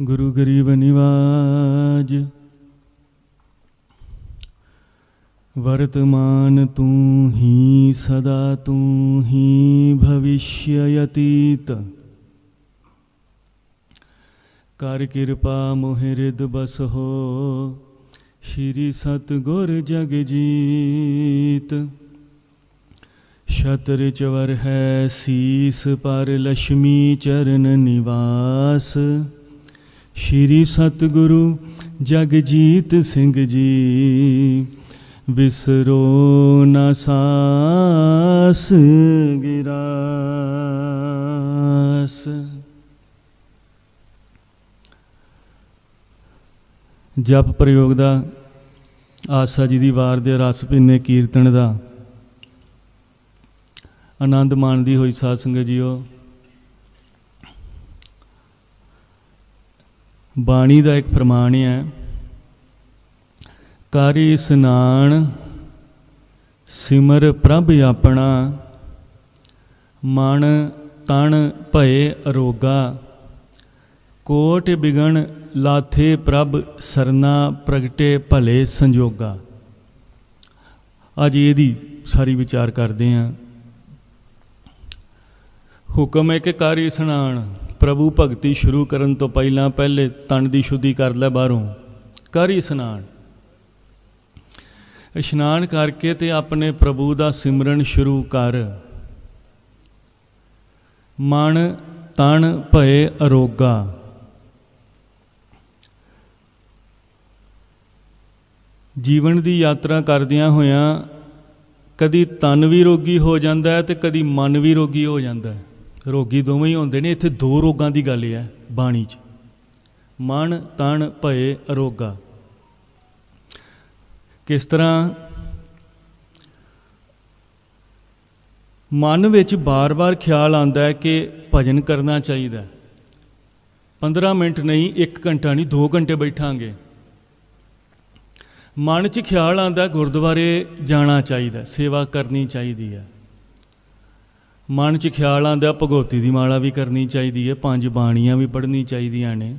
ਗੁਰੂ ਗਰੀਬ ਨਿਵਾਜ। ਵਰਤਮਾਨ ਤੂੰ ਹੀ, ਸਦਾ ਤੂੰ ਹੀ ਭਵਿਸ਼ਯ ਅਤੀਤ। ਕਰ ਕਿਰਪਾ ਮੋਹਿ ਰਿਦ ਬਸ ਹੋ ਸ਼੍ਰੀ ਸਤ ਗੁਰ ਜਗ ਜੀਤ। ਛਤਰ ਚਵਰ ਹੈ ਸੀਸ ਪਰ ਲక్ష్ਮੀ ਚਰਨ ਨਿਵਾਸ। ਸ਼੍ਰੀ ਸਤਗੁਰੂ ਜਗਜੀਤ ਸਿੰਘ ਜੀ ਵਿਸਰੋ ਨਾ ਸਾਸ ਗਿਰਾਸ। ਜਪ ਪ੍ਰਯੋਗ ਦਾ ਆਸਾ ਜੀ ਦੀ ਵਾਰ ਦੇ ਰਸ ਪਿੰਨੇ ਕੀਰਤਨ ਦਾ ਆਨੰਦ ਮਾਣਦੀ ਹੋਈ ਸਾਧ ਸੰਗਤ ਜੀਓ ਬਾਣੀ ਦਾ ਇੱਕ ਫਰਮਾਨ ਹੈ ਕਾਰੀ ਇਸਨਾਨ ਸਿਮਰ ਪ੍ਰਭ ਆਪਣਾ, ਮਨ ਤਨ ਭਏ ਅਰੋਗਾ, ਕੋਟ ਬਿਗਣ ਲਾਥੇ ਪ੍ਰਭ ਸਰਨਾ ਪ੍ਰਗਟੇ ਭਲੇ ਸੰਜੋਗਾ। ਅੱਜ ਇਹਦੀ ਸਾਰੀ ਵਿਚਾਰ ਕਰਦੇ ਆਂ ਹੁਕਮ ਹੈ ਕਿ ਕਰ ਇਸਨਾਨ ਪ੍ਰਭੂ ਭਗਤੀ ਸ਼ੁਰੂ ਕਰਨ ਤੋਂ ਪਹਿਲਾਂ ਪਹਿਲੇ ਤਨ ਦੀ ਸ਼ੁੱਧੀ ਕਰ ਲੈ ਬਾਹਰੋਂ। ਕਰ ਇਸਨਾਨ। ਇਸ਼ਨਾਨ ਕਰਕੇ ਤੇ ਆਪਣੇ ਪ੍ਰਭੂ ਦਾ ਸਿਮਰਨ ਸ਼ੁਰੂ ਕਰ। ਮਨ ਤਨ ਭਏ ਅਰੋਗਾ। ਜੀਵਨ ਦੀ ਯਾਤਰਾ ਕਰਦਿਆਂ ਹੋਇਆਂ ਕਦੀ ਤਨ ਵੀ ਰੋਗੀ ਹੋ ਜਾਂਦਾ ਹੈ ਤੇ ਕਦੀ ਮਨ ਵੀ ਰੋਗੀ ਹੋ ਜਾਂਦਾ ਹੈ। ਰੋਗੀ ਦੋਵੇਂ ਹੀ ਹੁੰਦੇ ਨੇ, ਇੱਥੇ ਦੋ ਰੋਗਾਂ ਦੀ ਗੱਲ ਹੈ, ਬਾਣੀ 'ਚ। ਮਨ, ਤਨ, ਭਏ, ਅਰੋਗਾ। ਕਿਸ ਤਰ੍ਹਾਂ ਮਨ ਵਿੱਚ ਬਾਰ-ਬਾਰ ਖਿਆਲ ਆਉਂਦਾ ਹੈ ਕਿ ਭਜਨ ਕਰਨਾ ਚਾਹੀਦਾ ਹੈ। 15 ਮਿੰਟ ਨਹੀਂ 1 ਘੰਟਾ ਨਹੀਂ 2 ਘੰਟੇ ਬੈਠਾਂਗੇ। ਮਨ 'ਚ ਖਿਆਲ ਆਉਂਦਾ ਗੁਰਦੁਆਰੇ ਜਾਣਾ ਚਾਹੀਦਾ ਸੇਵਾ ਕਰਨੀ ਚਾਹੀਦੀ ਹੈ। ਮਨ 'ਚ ਖਿਆਲ ਆਉਂਦਾ ਭਗਉਤੀ ਦੀ ਮਾਲਾ ਵੀ ਕਰਨੀ ਚਾਹੀਦੀ ਹੈ, ਪੰਜ ਬਾਣੀਆਂ ਵੀ ਪੜ੍ਹਨੀ ਚਾਹੀਦੀਆਂ ਨੇ।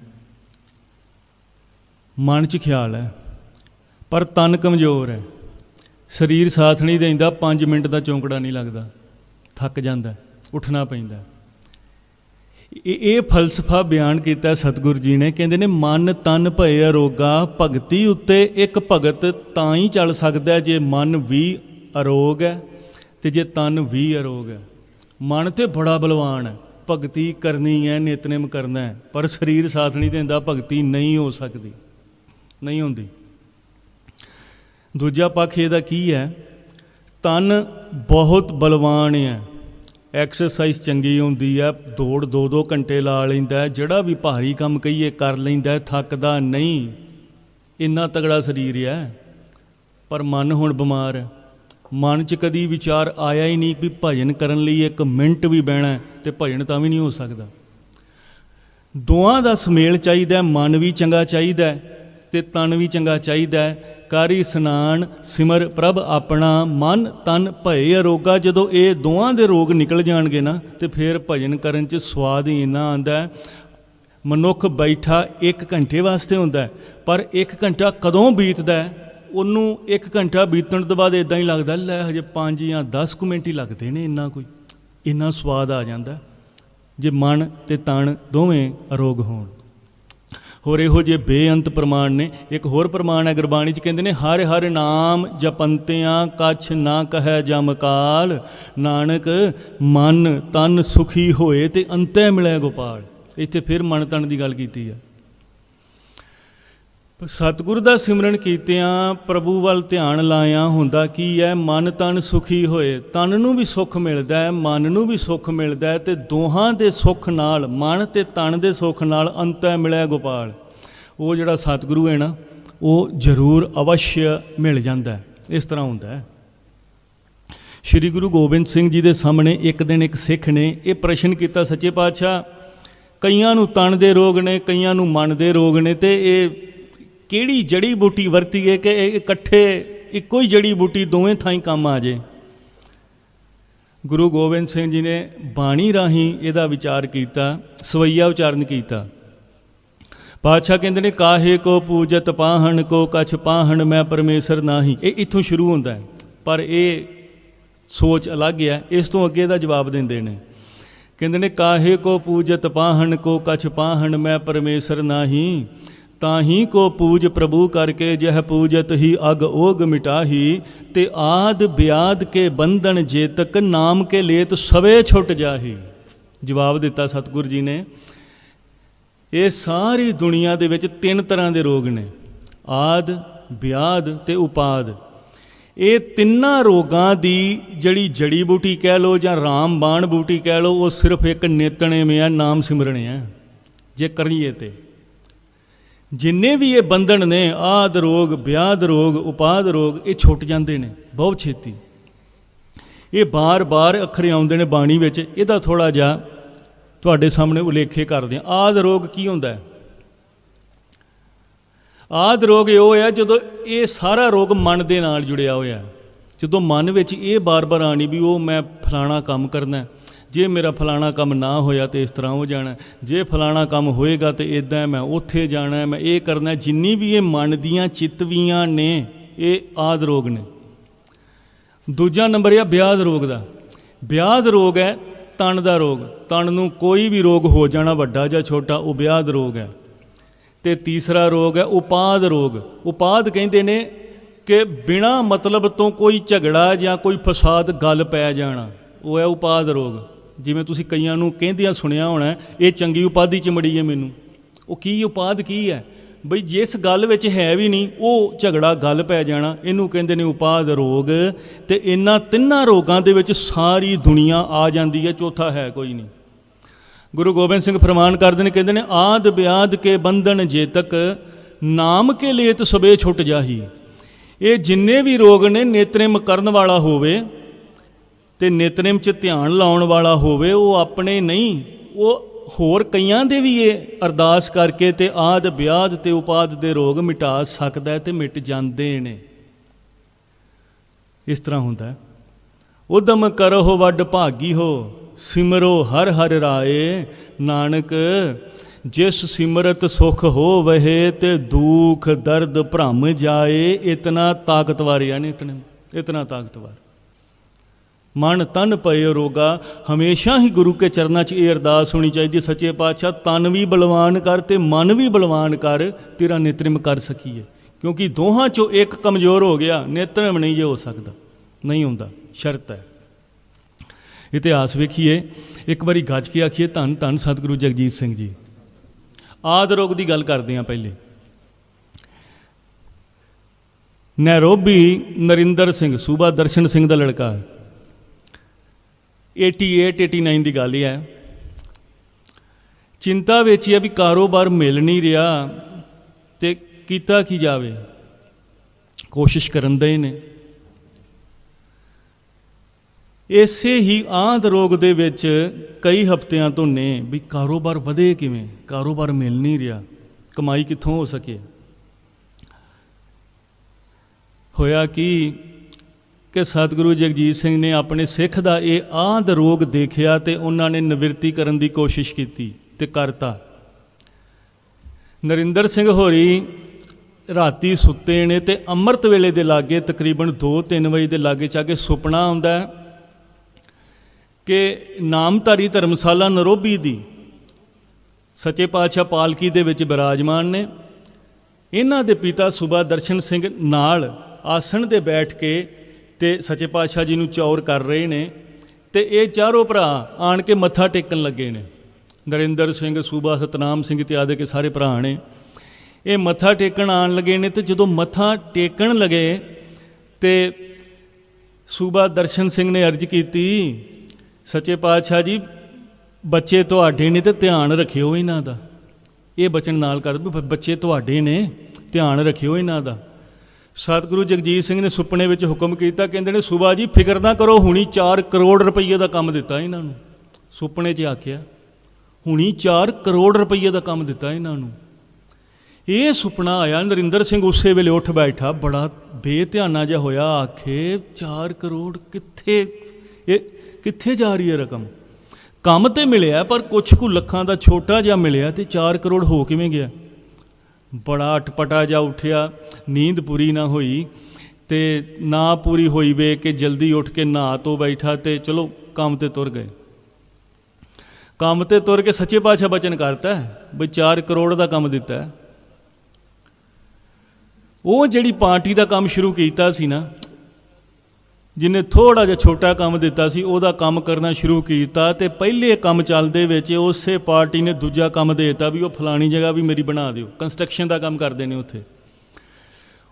ਮਨ 'ਚ ਖਿਆਲ ਹੈ, ਪਰ ਤਨ ਕਮਜ਼ੋਰ ਹੈ। ਸਰੀਰ ਸਾਥ ਨਹੀਂ ਦਿੰਦਾ 5 ਮਿੰਟ ਦਾ ਚੌਂਕੜਾ ਨਹੀਂ ਲੱਗਦਾ। ਥੱਕ ਜਾਂਦਾ, ਉੱਠਣਾ ਪੈਂਦਾ। ਇਹ ਇਹ ਫਲਸਫਾ ਬਿਆਨ ਕੀਤਾ ਸਤਿਗੁਰੂ ਜੀ ਨੇ, ਕਹਿੰਦੇ ਨੇ, ਮਨ ਤਨ ਭਏ ਅਰੋਗਾ ਭਗਤੀ ਉੱਤੇ ਇੱਕ ਭਗਤ ਤਾਂ ਹੀ ਚੱਲ ਸਕਦਾ ਜੇ ਮਨ ਵੀ ਅਰੋਗ ਹੈ ਤੇ ਜੇ ਤਨ ਵੀ ਅਰੋਗ ਹੈ। ਮਨ ਤੇ ਬੜਾ ਬਲਵਾਨ ਹੈ। ਭਗਤੀ ਕਰਨੀ ਹੈ, ਨਿਤਨੇਮ ਕਰਨਾ ਹੈ। ਪਰ ਸਰੀਰ ਸਾਥ ਨਹੀਂ ਦਿੰਦਾ, ਭਗਤੀ ਨਹੀਂ ਹੋ ਸਕਦੀ, ਨਹੀਂ ਹੁੰਦੀ। ਦੂਜਾ ਪੱਖ ਇਹਦਾ ਕੀ ਹੈ? ਤਨ ਬਹੁਤ ਬਲਵਾਨ ਹੈ। ਐਕਸਰਸਾਈਜ਼ ਚੰਗੀ ਹੁੰਦੀ ਹੈ, ਦੌੜ 2-2 ਘੰਟੇ ਲਾ ਲੈਂਦਾ ਜਿਹੜਾ ਵੀ ਭਾਰੀ ਕੰਮ ਕਹੀਏ, ਕਰ ਲੈਂਦਾ ਥੱਕਦਾ ਨਹੀਂ। ਇੰਨਾ ਤਗੜਾ ਸਰੀਰ ਹੈ। ਪਰ ਮਨ ਹੁਣ ਬਿਮਾਰ ਹੈ। ਮਨ 'ਚ ਕਦੀ ਵਿਚਾਰ ਆਇਆ ਹੀ ਨਹੀਂ ਵੀ ਭਜਨ ਕਰਨ ਲਈ ਇੱਕ ਮਿੰਟ ਵੀ ਬਹਿਣਾ ਤੇ ਭਜਨ ਤਾਂ ਵੀ ਨਹੀਂ ਹੋ ਸਕਦਾ। ਦੋਹਾਂ ਦਾ ਸੁਮੇਲ ਚਾਹੀਦਾ ਮਨ ਵੀ ਚੰਗਾ ਚਾਹੀਦਾ ਤੇ ਤਨ ਵੀ ਚੰਗਾ ਚਾਹੀਦਾ ਕਾਰੀ ਸਨਾਨ ਸਿਮਰ ਪ੍ਰਭ ਆਪਣਾ ਮਨ ਤਨ ਭਏ ਅਰੋਗਾ, ਜਦੋਂ ਇਹ ਦੋਵਾਂ ਦੇ ਰੋਗ ਨਿਕਲ ਜਾਣਗੇ ਨਾ ਤੇ ਫਿਰ ਭਜਨ ਕਰਨ 'ਚ ਸਵਾਦ ਹੀ ਇੰਨਾ ਆਂਦਾ ਮਨੁੱਖ ਬੈਠਾ 1 ਘੰਟੇ ਵਾਸਤੇ ਹੁੰਦਾ ਪਰ 1 ਘੰਟਾ ਕਦੋਂ ਬੀਤਦਾ ਉਹਨੂੰ 1 ਘੰਟਾ ਬੀਤਣ ਤੋਂ ਬਾਅਦ ਇਦਾਂ ਹੀ ਲੱਗਦਾ, ਲੈ ਹਜੇ 5 ਜਾਂ 10 ਕੁ ਮਿੰਟ ਹੀ ਲੱਗਦੇ ਨੇ ਇੰਨਾ ਕੋਈ। ਇੰਨਾ ਸਵਾਦ ਆ ਜਾਂਦਾ, ਜੇ ਮਨ ਤੇ ਤਨ ਦੋਵੇਂ ਅਰੋਗ ਹੋਣ। ਹੋਰ ਇਹੋ ਜਿਹੇ ਬੇਅੰਤ ਪ੍ਰਮਾਣ ਨੇ। ਇੱਕ ਹੋਰ ਪ੍ਰਮਾਣ ਹੈ ਗੁਰਬਾਣੀ ਚ ਕਹਿੰਦੇ ਨੇ, ਹਰ ਹਰ ਨਾਮ ਜਪੰਤਿਆਂ, ਕਛ ਨਾ ਕਹੈ ਜਮ ਕਾਲ। ਨਾਨਕ ਮਨ ਤਨ ਸੁਖੀ ਹੋਏ ਤੇ ਅੰਤੈ ਮਿਲੇ ਗੋਪਾਲ। ਇੱਥੇ ਫਿਰ ਮਨ ਤਨ ਦੀ ਗੱਲ ਕੀਤੀ ਹੈ ਸਤਿਗੁਰ ਦਾ ਸਿਮਰਨ ਕੀਤਿਆਂ ਪ੍ਰਭੂ ਵੱਲ ਧਿਆਨ ਲਾਇਆ ਹੁੰਦਾ ਕੀ ਹੈ ਮਨ ਤਨ ਸੁਖੀ ਹੋਏ, ਤਨ ਨੂੰ ਵੀ ਸੁੱਖ ਮਿਲਦਾ ਹੈ ਮਨ ਨੂੰ ਵੀ ਸੁੱਖ ਮਿਲਦਾ ਹੈ ਤੇ ਦੋਹਾਂ ਦੇ ਸੁੱਖ ਨਾਲ, ਮਨ ਤੇ ਤਨ ਦੇ ਸੁੱਖ ਨਾਲ ਅੰਤੈ ਮਿਲਿਆ ਗੋਪਾਲ। ਉਹ ਜਿਹੜਾ ਸਤਿਗੁਰੂ ਹੈ ਨਾ, ਉਹ ਜ਼ਰੂਰ ਅਵਸ਼ ਮਿਲ ਜਾਂਦਾ ਹੈ ਇਸ ਤਰ੍ਹਾਂ ਹੁੰਦਾ ਹੈ ਸ਼੍ਰੀ ਗੁਰੂ ਗੋਬਿੰਦ ਸਿੰਘ ਜੀ ਦੇ ਸਾਹਮਣੇ ਇੱਕ ਦਿਨ ਇੱਕ ਸਿੱਖ ਨੇ ਇਹ ਪ੍ਰਸ਼ਨ ਕੀਤਾ, ਸੱਚੇ ਪਾਤਸ਼ਾਹ, ਕਈਆਂ ਨੂੰ ਤਨ ਦੇ ਰੋਗ ਨੇ, ਕਈਆਂ ਨੂੰ ਮਨ ਦੇ ਰੋਗ ਨੇ ਤੇ ਇਹ ਕਿਹੜੀ ਜੜੀ ਬੂਟੀ ਵਰਤੀਏ ਕਿ ਇਹ ਇਕੱਠੇ, ਇੱਕੋ ਹੀ ਜੜੀ ਬੂਟੀ ਦੋਵੇਂ ਥਾਈਂ ਕੰਮ ਆ ਜੇ? ਗੁਰੂ ਗੋਬਿੰਦ ਸਿੰਘ ਜੀ ਨੇ ਬਾਣੀ ਰਾਹੀਂ ਇਹਦਾ ਵਿਚਾਰ ਕੀਤਾ, ਸਵਈਆ ਉਚਾਰਨ ਕੀਤਾ। ਪਾਤਸ਼ਾਹ ਕਹਿੰਦੇ ਨੇ, ਕਾਹੇ ਕੋ ਪੂਜਤ ਪਾਹਣ, ਕੋ ਕਛ ਪਾਹਣ, ਮੈਂ ਪਰਮੇਸ਼ਰ ਨਾਹੀ। ਇਹ ਇੱਥੋਂ ਸ਼ੁਰੂ ਹੁੰਦਾ ਹੈ, ਪਰ ਇਹ ਸੋਚ ਅਲੱਗ ਹੈ, ਇਸ ਤੋਂ ਅੱਗੇ ਦਾ ਜਵਾਬ ਦਿੰਦੇ ਨੇ। ਕਹਿੰਦੇ ਨੇ, ਕਾਹੇ ਕੋ ਪੂਜਤ ਪਾਹਣ, ਕੋ ਕਛ ਪਾਹਣ, ਮੈਂ ਪਰਮੇਸ਼ਰ ਨਾਹੀ। ਤਾਂ ਹੀ ਕੋ ਪੂਜ ਪ੍ਰਭੂ ਕਰਕੇ ਜਹ ਪੂਜਤ ਹੀ ਅਗ ਓਗ ਮਿਟਾਹੀ, ਤੇ ਆਦ ਬਿਆਦ ਕੇ ਬੰਧਨ ਜੇਤਕ ਨਾਮ ਕੇ ਲੇਤ ਸਵੇ ਛੁੱਟ ਜਾਹੀ। ਜਵਾਬ ਦਿੱਤਾ ਸਤਿਗੁਰੂ ਜੀ ਨੇ। ਇਹ ਸਾਰੀ ਦੁਨੀਆ ਦੇ ਵਿੱਚ ਤਿੰਨ ਤਰ੍ਹਾਂ ਦੇ ਰੋਗ ਨੇ। ਆਦ ਵਿਆਦ ਤੇ ਉਪਾਦ। ਇਹ ਤਿੰਨਾਂ ਰੋਗਾਂ ਦੀ ਜਿਹੜੀ ਜੜੀ ਬੂਟੀ ਕਹਿ ਲੋ ਜਾਂ ਰਾਮਬਾਣ ਬੂਟੀ ਕਹਿ ਲੋ ਉਹ ਸਿਰਫ ਇੱਕ ਨਿਤਨੇਮ ਹੈ ਨਾਮ ਸਿਮਰਨ ਹੈ ਜੇ ਕਰੀਏ ਤੇ। ਜਿੰਨੇ ਵੀ ਇਹ ਬੰਧਨ ਨੇ, ਆਦ ਰੋਗ, ਵਿਆਦ ਰੋਗ, ਉਪਾਦ ਰੋਗ, ਇਹ ਛੁੱਟ ਜਾਂਦੇ ਨੇ, ਬਹੁਤ ਛੇਤੀ। ਇਹ ਬਾਰ-ਬਾਰ ਅੱਖਰ ਆਉਂਦੇ ਨੇ ਬਾਣੀ ਵਿੱਚ, ਇਹਦਾ ਥੋੜਾ ਜਿਹਾ ਤੁਹਾਡੇ ਸਾਹਮਣੇ ਉਲੇਖੇ ਕਰਦੇ ਹਾਂ। ਆਦ ਰੋਗ ਕੀ ਹੁੰਦਾ ਹੈ? ਆਦ ਰੋਗ ਇਹ ਹੈ ਜਦੋਂ ਇਹ ਸਾਰਾ ਰੋਗ ਮਨ ਦੇ ਨਾਲ ਜੁੜਿਆ ਹੋਇਆ। ਜਦੋਂ ਮਨ ਵਿੱਚ ਇਹ ਬਾਰ-ਬਾਰ ਆਣੀ ਵੀ ਉਹ ਮੈਂ ਫਲਾਣਾ ਕੰਮ ਕਰਨਾ ਜੇ ਮੇਰਾ ਫਲਾਣਾ ਕੰਮ ਨਾ ਹੋਇਆ ਤੇ ਇਸ ਤਰ੍ਹਾਂ ਹੋ ਜਾਣਾ। ਜੇ ਫਲਾਣਾ ਕੰਮ ਹੋਏਗਾ ਤੇ ਇਦਾਂ ਮੈਂ ਉੱਥੇ ਜਾਣਾ, ਮੈਂ ਇਹ ਕਰਨਾ, ਜਿੰਨੀ ਵੀ ਇਹ ਮਨ ਦੀਆਂ ਚਿਤਵੀਆਂ ਨੇ, ਇਹ ਆਦ ਰੋਗ ਨੇ। ਦੂਜਾ ਨੰਬਰ ਹੈ ਵਿਆਦ ਰੋਗ ਦਾ। ਵਿਆਦ ਰੋਗ ਹੈ ਤਣ ਦਾ ਰੋਗ। ਤਣ ਨੂੰ ਕੋਈ ਵੀ ਰੋਗ ਹੋ ਜਾਣਾ, ਵੱਡਾ ਜਾਂ ਛੋਟਾ, ਉਹ ਵਿਆਦ ਰੋਗ ਹੈ। ਤੇ ਤੀਸਰਾ ਰੋਗ ਹੈ ਉਪਾਦ ਰੋਗ। ਉਪਾਦ ਕਹਿੰਦੇ ਨੇ ਕਿ ਬਿਨਾ ਮਤਲਬ ਤੋਂ ਕੋਈ ਝਗੜਾ ਜਾਂ ਕੋਈ ਫਸਾਦ ਗੱਲ ਪੈ ਜਾਣਾ। ਉਹ ਹੈ ਉਪਾਦ ਰੋਗ। ਜਿਵੇਂ ਤੁਸੀਂ ਕਈਆਂ ਨੂੰ ਕਹਿੰਦਿਆਂ ਸੁਣਿਆ ਹੋਣਾ, ਇਹ ਚੰਗੀ ਉਪਾਧੀ ਚ ਮੜੀ ਹੈ ਮੈਨੂੰ। ਉਹ ਕੀ ਉਪਾਧ ਕੀ ਹੈ? ਬਈ ਜਿਸ ਗੱਲ ਵਿੱਚ ਹੈ ਵੀ ਨਹੀਂ, ਉਹ ਝਗੜਾ ਗੱਲ ਪੈ ਜਾਣਾ। ਇਹਨੂੰ ਕਹਿੰਦੇ ਨੇ ਉਪਾਦ ਰੋਗ ਤੇ ਇਹਨਾਂ ਤਿੰਨਾਂ ਰੋਗਾਂ ਦੇ ਵਿੱਚ ਸਾਰੀ ਦੁਨੀਆ ਆ ਜਾਂਦੀ ਹੈ, ਚੌਥਾ ਹੈ ਕੋਈ ਨਹੀਂ। ਗੁਰੂ ਗੋਬਿੰਦ ਸਿੰਘ ਫਰਮਾਨ ਕਰਦੇ ਨੇ, ਕਹਿੰਦੇ ਨੇ, ਆਦ ਬਿਆਦ ਕੇ ਬੰਧਨ ਜੇਤਕ, ਨਾਮ ਕੇ ਲੇਤ ਸਵੇ ਛੁੱਟ ਜਾਹੀ। ਇਹ ਜਿੰਨੇ ਵੀ ਰੋਗ ਨੇ, ਨੇਤਰਮ ਕਰਨ ਵਾਲਾ ਹੋਵੇ ਤੇ ਨਿਤਨੇਮ ਚ ਧਿਆਨ ਲਾਉਣ ਵਾਲਾ ਹੋਵੇ, ਉਹ ਆਪਣੇ ਨਹੀਂ, ਉਹ ਹੋਰ ਕਈਆਂ ਦੇ ਵੀ ਇਹ ਅਰਦਾਸ ਕਰਕੇ ਤੇ ਆਦ ਵਿਆਦ ਤੇ ਉਪਾਦ ਦੇ ਰੋਗ ਮਿਟਾ ਸਕਦਾ ਹੈ ਤੇ ਮਿਟ ਜਾਂਦੇ ਨੇ। ਇਸ ਤਰ੍ਹਾਂ ਹੁੰਦਾ ਉਦਮ ਕਰੋ ਵੱਡ ਭਾਗੀ ਹੋ ਸਿਮਰੋ ਹਰ ਹਰ ਰਾਏ, ਨਾਨਕ ਜਿਸ ਸਿਮਰਤ ਸੁਖ ਹੋ ਵਹੇ ਤੇ ਦੁਖ ਦਰਦ ਭ੍ਰਮ ਜਾਏ, ਇਤਨਾ ਤਾਕਤਵਰ, ਯਾਨੀ ਇਤਨਾ ਇਤਨਾ ਤਾਕਤਵਰ। ਮਨ ਤਨ ਪਏ ਰੋਗਾ, ਹਮੇਸ਼ਾ ਹੀ ਗੁਰੂ ਕੇ ਚਰਨਾਂ 'ਚ ਇਹ ਅਰਦਾਸ ਹੋਣੀ ਚਾਹੀਦੀ ਸੱਚੇ ਪਾਤਸ਼ਾਹ, ਤਨ ਵੀ ਬਲਵਾਨ ਕਰ ਤੇ ਮਨ ਵੀ ਬਲਵਾਨ ਕਰ, ਤੇਰਾ ਨਿਤਰਿਮ ਕਰ ਸਕੀਏ। ਕਿਉਂਕਿ ਦੋਹਾਂ 'ਚੋਂ ਇੱਕ ਕਮਜ਼ੋਰ ਹੋ ਗਿਆ, ਨਿਤਰਿਮ ਨਹੀਂ ਜੇ ਹੋ ਸਕਦਾ, ਨਹੀਂ ਹੁੰਦਾ, ਸ਼ਰਤ ਹੈ। ਇਤਿਹਾਸ ਵੇਖੀਏ, ਇੱਕ ਵਾਰੀ ਗੱਜ ਕੇ ਆਖੀਏ, ਧੰਨ ਧੰਨ ਸਤਿਗੁਰੂ ਜਗਜੀਤ ਸਿੰਘ ਜੀ। ਆਦ ਰੋਗ ਦੀ ਗੱਲ ਕਰਦੇ ਹਾਂ ਪਹਿਲੇ। ਨੈਰੋਬੀ ਨਰਿੰਦਰ ਸਿੰਘ, ਸੂਬਾ ਦਰਸ਼ਨ ਸਿੰਘ ਦਾ ਲੜਕਾ ਹੈ। 88 89 ਦੀ ਗੱਲ ਹੈ। ਚਿੰਤਾ ਵਿੱਚ ਹੀ ਹੈ ਵੀ ਕਾਰੋਬਾਰ ਮਿਲ ਨਹੀਂ ਰਿਹਾ ਤੇ ਕੀਤਾ ਕੀ ਜਾਵੇ। ਕੋਸ਼ਿਸ਼ ਕਰਨ ਦੇ ਨੇ। ਇਸੇ ਹੀ ਆਂਧ ਰੋਗ ਦੇ ਵਿੱਚ ਕਈ ਹਫ਼ਤਿਆਂ ਤੋਂ ਨੇ ਵੀ ਕਾਰੋਬਾਰ ਵਧੇ ਕਿਵੇਂ? ਕਾਰੋਬਾਰ ਮਿਲ ਨਹੀਂ ਰਿਹਾ। ਕਮਾਈ ਕਿੱਥੋਂ ਹੋ ਸਕੇ? ਹੋਇਆ ਕਿ? ਕਿ ਸਤਿਗੁਰੂ ਜਗਜੀਤ ਸਿੰਘ ਨੇ ਆਪਣੇ ਸਿੱਖ ਦਾ ਇਹ ਆਂਧ ਰੋਗ ਦੇਖਿਆ ਤੇ ਉਹਨਾਂ ਨੇ ਨਿਵਰਤੀ ਕਰਨ ਦੀ ਕੋਸ਼ਿਸ਼ ਕੀਤੀ ਤੇ ਕਰਤਾ। ਨਰਿੰਦਰ ਸਿੰਘ ਹੋਰੀ ਰਾਤੀ ਸੁੱਤੇ ਨੇ ਤੇ ਅੰਮ੍ਰਿਤ ਵੇਲੇ ਦੇ ਲਾਗੇ ਤਕਰੀਬਨ 2-3 ਵਜੇ ਦੇ ਲਾਗੇ ਚਾ ਕੇ ਸੁਪਨਾ ਆਉਂਦਾ ਹੈ ਕਿ ਨਾਮਧਾਰੀ ਧਰਮਸ਼ਾਲਾ ਨਰੋਬੀ ਦੀ ਸੱਚੇ ਪਾਤਸ਼ਾਹ ਪਾਲਕੀ ਦੇ ਵਿੱਚ ਬਿਰਾਜਮਾਨ ਨੇ। ਇਹਨਾਂ ਦੇ ਪਿਤਾ ਸੁਬਾ ਦਰਸ਼ਨ ਸਿੰਘ ਨਾਲ ਆਸਣ ਤੇ ਬੈਠ ਕੇ ਤੇ ਸੱਚੇ ਪਾਤਸ਼ਾਹ ਜੀ ਨੂੰ ਚੌਰ ਕਰ ਰਹੇ ਨੇ ਤੇ ਇਹ ਚਾਰੋਂ ਭਰਾ ਆਣ ਕੇ ਮੱਥਾ ਟੇਕਣ ਲੱਗੇ ਨੇ। ਨਰਿੰਦਰ ਸਿੰਘ, ਸੂਬਾ ਸਤਨਾਮ ਸਿੰਘ ਤੇ ਆਦੇ ਕੇ ਸਾਰੇ ਭਰਾ ਨੇ। ਇਹ ਮੱਥਾ ਟੇਕਣ ਆਣ ਲੱਗੇ ਨੇ ਤੇ ਜਦੋਂ ਮੱਥਾ ਟੇਕਣ ਲਗੇ ਤੇ ਸੂਬਾ ਦਰਸ਼ਨ ਸਿੰਘ ਨੇ ਅਰਜ਼ ਕੀਤੀ, ਸੱਚੇ ਪਾਤਸ਼ਾਹ ਜੀ, ਬੱਚੇ ਤੁਹਾਡੇ ਨੇ ਤੇ ਧਿਆਨ ਰੱਖਿਓ ਇਹਨਾਂ ਦਾ। ਇਹ ਬਚਨ ਨਾਲ ਕਰ ਵੀ ਬੱਚੇ ਤੁਹਾਡੇ ਨੇ, ਧਿਆਨ ਰੱਖਿਓ ਇਹਨਾਂ ਦਾ। ਸਤਿਗੁਰੂ ਜਗਜੀਤ ਸਿੰਘ ਨੇ ਸੁਪਨੇ ਵਿੱਚ ਹੁਕਮ ਕੀਤਾ, ਕਹਿੰਦੇ ਨੇ, ਸੁਬਾ ਜੀ, ਫਿਕਰ ਨਾ ਕਰੋ, ਹੁਣੀ 4 ਕਰੋੜ ਰੁਪਏ ਦਾ ਕੰਮ ਦਿੱਤਾ ਇਹਨਾਂ ਨੂੰ। ਸੁਪਨੇ 'ਚ ਆਖਿਆ, ਹੁਣੀ 4 ਕਰੋੜ ਰੁਪਏ ਦਾ ਕੰਮ ਦਿੱਤਾ ਇਹਨਾਂ ਨੂੰ। ਇਹ ਸੁਪਨਾ ਆਇਆ, ਨਰਿੰਦਰ ਸਿੰਘ ਉਸੇ ਵੇਲੇ ਉੱਠ ਬੈਠਾ, ਬੜਾ ਬੇਧਿਆਨਾ ਜਿਹਾ ਹੋਇਆ, ਆਖੇ 4 ਕਰੋੜ ਕਿੱਥੇ, ਇਹ ਕਿੱਥੇ ਜਾ ਰਹੀ ਹੈ ਰਕਮ? ਕੰਮ ਤੇ ਮਿਲਿਆ, ਪਰ ਕੁਛ ਕੁ ਲੱਖਾਂ ਦਾ ਛੋਟਾ ਜਿਹਾ ਮਿਲਿਆ ਤੇ 4 ਕਰੋੜ ਹੋ ਕਿਵੇਂ ਗਿਆ? ਬੜਾ ਅਟਪਟਾ ਜਾ ਉੱਠਿਆ, ਨੀਂਦ ਪੂਰੀ ਨਾ ਹੋਈ ਤੇ ਨਾ ਪੂਰੀ ਹੋਈ ਵੇ ਕਿ ਜਲਦੀ ਉੱਠ ਕੇ ਨਹਾ ਧੋ ਬੈਠਾ ਤੇ ਚਲੋ ਕੰਮ ਤੇ ਤੁਰ ਗਏ। ਕੰਮ ਤੇ ਤੁਰ ਕੇ ਸੱਚੇ ਪਾਤਸ਼ਾਹ ਬਚਨ ਕਰਤਾ ਹੈ ਵੀ 4 ਕਰੋੜ ਦਾ ਕੰਮ ਦਿੱਤਾ ਉਹ ਜਿਹੜੀ ਪਾਰਟੀ ਦਾ ਕੰਮ ਸ਼ੁਰੂ ਕੀਤਾ ਸੀ ਨਾ ਜਿਹਨੇ ਥੋੜਾ ਜਿਹਾ ਛੋਟਾ ਕੰਮ ਦਿੱਤਾ ਸੀ, ਉਹਦਾ ਕੰਮ ਕਰਨਾ ਸ਼ੁਰੂ ਕੀਤਾ ਤੇ ਪਹਿਲੇ ਕੰਮ ਚੱਲਦੇ ਵਿੱਚ ਉਸੇ ਪਾਰਟੀ ਨੇ ਦੂਜਾ ਕੰਮ ਦੇ ਦਿੱਤਾ ਵੀ ਉਹ ਫਲਾਣੀ ਜਗ੍ਹਾ ਵੀ ਮੇਰੀ ਬਣਾ ਦਿਓ ਕੰਸਟਰਕਸ਼ਨ ਦਾ ਕੰਮ ਕਰਦੇ ਨੇ ਉੱਥੇ।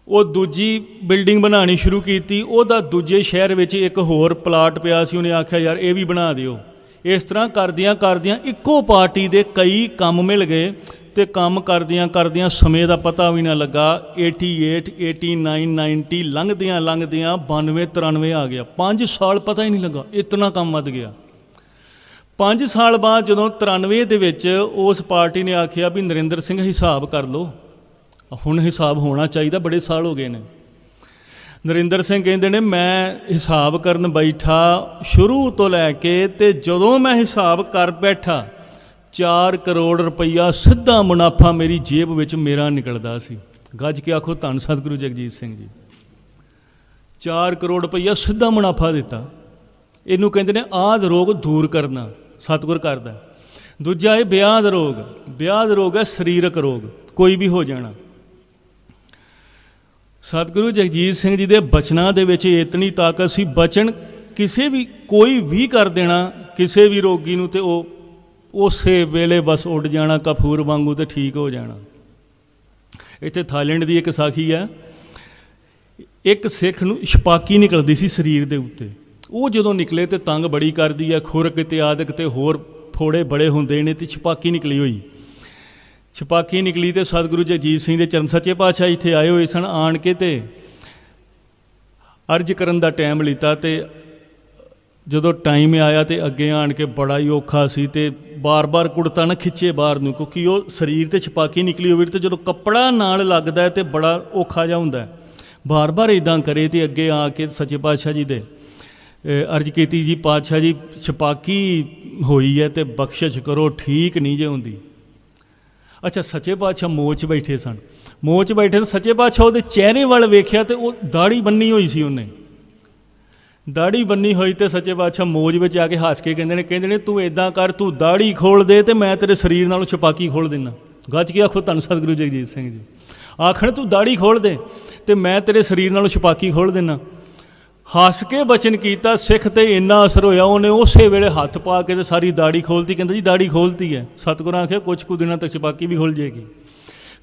ਉਹ ਦੂਜੀ ਬਿਲਡਿੰਗ ਬਣਾਉਣੀ ਸ਼ੁਰੂ ਕੀਤੀ, ਉਹਦਾ ਦੂਜੇ ਸ਼ਹਿਰ ਵਿੱਚ ਇੱਕ ਹੋਰ ਪਲਾਟ ਪਿਆ ਸੀ, ਉਹਨੇ ਆਖਿਆ, ਯਾਰ, ਇਹ ਵੀ ਬਣਾ ਦਿਓ। ਇਸ ਤਰ੍ਹਾਂ ਕਰਦਿਆਂ ਕਰਦਿਆਂ ਇੱਕੋ ਪਾਰਟੀ ਦੇ ਕਈ ਕੰਮ ਮਿਲ ਗਏ ਤੇ ਕੰਮ ਕਰਦਿਆਂ ਕਰਦਿਆਂ ਸਮੇਂ ਦਾ ਪਤਾ ਵੀ ਨਾ ਲੱਗਾ। 88 89 90 ਲੰਘਦਿਆਂ ਲੰਘਦਿਆਂ 92 93 ਆ ਗਿਆ। 5 ਸਾਲ ਪਤਾ ਹੀ ਨਹੀਂ ਲੱਗਾ। ਇਤਨਾ ਕੰਮ ਵੱਧ ਗਿਆ। 5 ਸਾਲ ਬਾਅਦ ਜਦੋਂ 93 ਦੇ ਵਿੱਚ ਉਸ ਪਾਰਟੀ ਨੇ ਆਖਿਆ ਵੀ ਨਰਿੰਦਰ ਸਿੰਘ ਹਿਸਾਬ ਕਰ ਲਓ। ਹੁਣ ਹਿਸਾਬ ਹੋਣਾ ਚਾਹੀਦਾ, ਬੜੇ ਸਾਲ ਹੋ ਗਏ ਨੇ। ਨਰਿੰਦਰ ਸਿੰਘ ਕਹਿੰਦੇ ਨੇ, ਮੈਂ ਹਿਸਾਬ ਕਰਨ ਬੈਠਾ ਸ਼ੁਰੂ ਤੋਂ ਲੈ ਕੇ ਤੇ ਜਦੋਂ ਮੈਂ ਹਿਸਾਬ ਕਰ ਬੈਠਾ 4 ਕਰੋੜ ਰੁਪਈਆ ਸਿੱਧਾ ਮੁਨਾਫਾ ਮੇਰੀ ਜੇਬ ਵਿੱਚ ਮੇਰਾ ਨਿਕਲਦਾ ਸੀ। ਗੱਜ ਕੇ ਆਖੋ, ਧੰਨ ਸਤਿਗੁਰੂ ਜਗਜੀਤ ਸਿੰਘ ਜੀ। 4 ਕਰੋੜ ਰੁਪਈਆ ਸਿੱਧਾ ਮੁਨਾਫਾ ਦਿੱਤਾ। ਇਹਨੂੰ ਕਹਿੰਦੇ ਨੇ ਆਦ ਰੋਗ ਦੂਰ ਕਰਨਾ। ਸਤਿਗੁਰ ਕਰਦਾ। ਦੂਜਾ ਇਹ ਵਿਆਦ ਰੋਗ। ਵਿਆਦ ਰੋਗ ਹੈ ਸਰੀਰਕ ਰੋਗ। ਕੋਈ ਵੀ ਹੋ ਜਾਣਾ। ਸਤਿਗੁਰੂ ਜਗਜੀਤ ਸਿੰਘ ਜੀ ਦੇ ਬਚਨਾਂ ਦੇ ਵਿੱਚ ਇਤਨੀ ਤਾਕਤ ਸੀ। ਬਚਨ ਕਿਸੇ ਵੀ, ਕੋਈ ਵੀ ਕਰ ਦੇਣਾ, ਕਿਸੇ ਵੀ ਰੋਗੀ ਨੂੰ ਤੇ ਉਹ ਉਸੇ ਵੇਲੇ ਬਸ ਉੱਡ ਜਾਣਾ ਕਫੂਰ ਵਾਂਗੂ ਤੇ ਠੀਕ ਹੋ ਜਾਣਾ। ਇੱਥੇ ਥਾਈਲੈਂਡ ਦੀ ਇੱਕ ਸਾਖੀ ਹੈ ਇੱਕ ਸਿੱਖ ਨੂੰ ਛਪਾਕੀ ਨਿਕਲਦੀ ਸੀ ਸਰੀਰ ਦੇ ਉੱਤੇ। ਉਹ ਜਦੋਂ ਨਿਕਲੇ ਤੇ ਤੰਗ ਬੜੀ ਕਰਦੀ ਹੈ ਖੁਰਕ ਤੇ ਆਦਿਕ ਤੇ ਹੋਰ ਫੋੜੇ ਬੜੇ ਹੁੰਦੇ ਨੇ ਤੇ ਛਪਾਕੀ ਨਿਕਲੀ ਹੋਈ। ਛਪਾਕੀ ਨਿਕਲੀ ਤੇ ਸਤਿਗੁਰੂ ਜਗਜੀਤ ਸਿੰਘ ਦੇ ਚਰਨ ਸੱਚੇ ਪਾਤਸ਼ਾਹ ਇੱਥੇ ਆਏ ਹੋਏ ਸਨ, ਆਣ ਕੇ ਤੇ ਅਰਜ ਕਰਨ ਦਾ ਟਾਈਮ ਲਿੱਤਾ ਤੇ ਜਦੋਂ ਟਾਈਮ ਆਇਆ ਤੇ ਅੱਗੇ ਆਣ ਕੇ ਬੜਾ ਹੀ ਔਖਾ ਸੀ ਤੇ ਬਾਰ-ਬਾਰ ਕੁੜਤਾ ਨਾ ਖਿੱਚੇ ਬਾਹਰ ਨੂੰ, ਕਿਉਂਕਿ ਉਹ ਸਰੀਰ ਤੇ ਛਪਾਕੀ ਨਿਕਲੀ ਹੋਵੇ ਤੇ ਜਦੋਂ ਕੱਪੜਾ ਨਾਲ ਲੱਗਦਾ ਹੈ ਤੇ ਬੜਾ ਔਖਾ ਜਿਹਾ ਹੁੰਦਾ ਹੈ। ਬਾਰ-ਬਾਰ ਇਦਾਂ ਕਰੇ ਤੇ ਅੱਗੇ ਆ ਕੇ ਸੱਚੇ ਪਾਤਸ਼ਾਹ ਜੀ ਦੇ ਅਰਜ ਕੀਤੀ ਜੀ, ਪਾਤਸ਼ਾਹ ਜੀ, ਛਪਾਕੀ ਹੋਈ ਹੈ ਤੇ ਬਖਸ਼ਿਸ਼ ਕਰੋ, ਠੀਕ ਨਹੀਂ ਜੇ ਹੁੰਦੀ। ਅੱਛਾ, ਸੱਚੇ ਪਾਤਸ਼ਾਹ ਮੋਚ ਬੈਠੇ ਸਨ। ਮੋਚ ਬੈਠੇ ਤੇ ਸੱਚੇ ਪਾਤਸ਼ਾਹ ਉਹਦੇ ਚਿਹਰੇ ਵੱਲ ਵੇਖਿਆ ਤੇ ਉਹ ਦਾੜੀ ਬੰਨੀ ਹੋਈ ਸੀ ਉਹਨੇ। ਦਾੜੀ ਬੰਨੀ ਹੋਈ ਤੇ ਸੱਚੇ ਪਾਤਸ਼ਾਹ ਮੋਜ ਵਿੱਚ ਆ ਕੇ ਹੱਸ ਕੇ ਕਹਿੰਦੇ ਨੇ ਕਹਿੰਦੇ ਨੇ, ਤੂੰ ਇਦਾਂ ਕਰ, ਤੂੰ ਦਾੜੀ ਖੋਲ ਦੇ ਤੇ ਮੈਂ ਤੇਰੇ ਸਰੀਰ ਨਾਲੋਂ ਛਪਾਕੀ ਖੋਲ ਦਿੰਨਾ ਗੱਜ ਕੇ ਆਖੋ, ਧੰਨ ਸਤਿਗੁਰੂ ਜਗਜੀਤ ਸਿੰਘ ਜੀ। ਆਖਣ, ਤੂੰ ਦਾੜੀ ਖੋਲ ਦੇ ਤੇ ਮੈਂ ਤੇਰੇ ਸਰੀਰ ਨਾਲੋਂ ਛਪਾਕੀ ਖੋਲ ਦਿੰਨਾ ਹੱਸ ਕੇ ਬਚਨ ਕੀਤਾ, ਸਿੱਖ ਤੇ ਇੰਨਾ ਅਸਰ ਹੋਇਆ, ਉਹਨੇ ਉਸੇ ਵੇਲੇ ਹੱਥ ਪਾ ਕੇ ਤੇ ਸਾਰੀ ਦਾੜੀ ਖੋਲਤੀ। ਕਹਿੰਦਾ ਜੀ, ਦਾੜੀ ਖੋਲਤੀ ਹੈ। ਸਤਿਗੁਰਾਂ ਆਖਿਆ ਕੁਝ ਕੁ ਦਿਨਾਂ ਤੱਕ ਛਪਾਕੀ ਵੀ ਖੁੱਲ ਜਾਏਗੀ।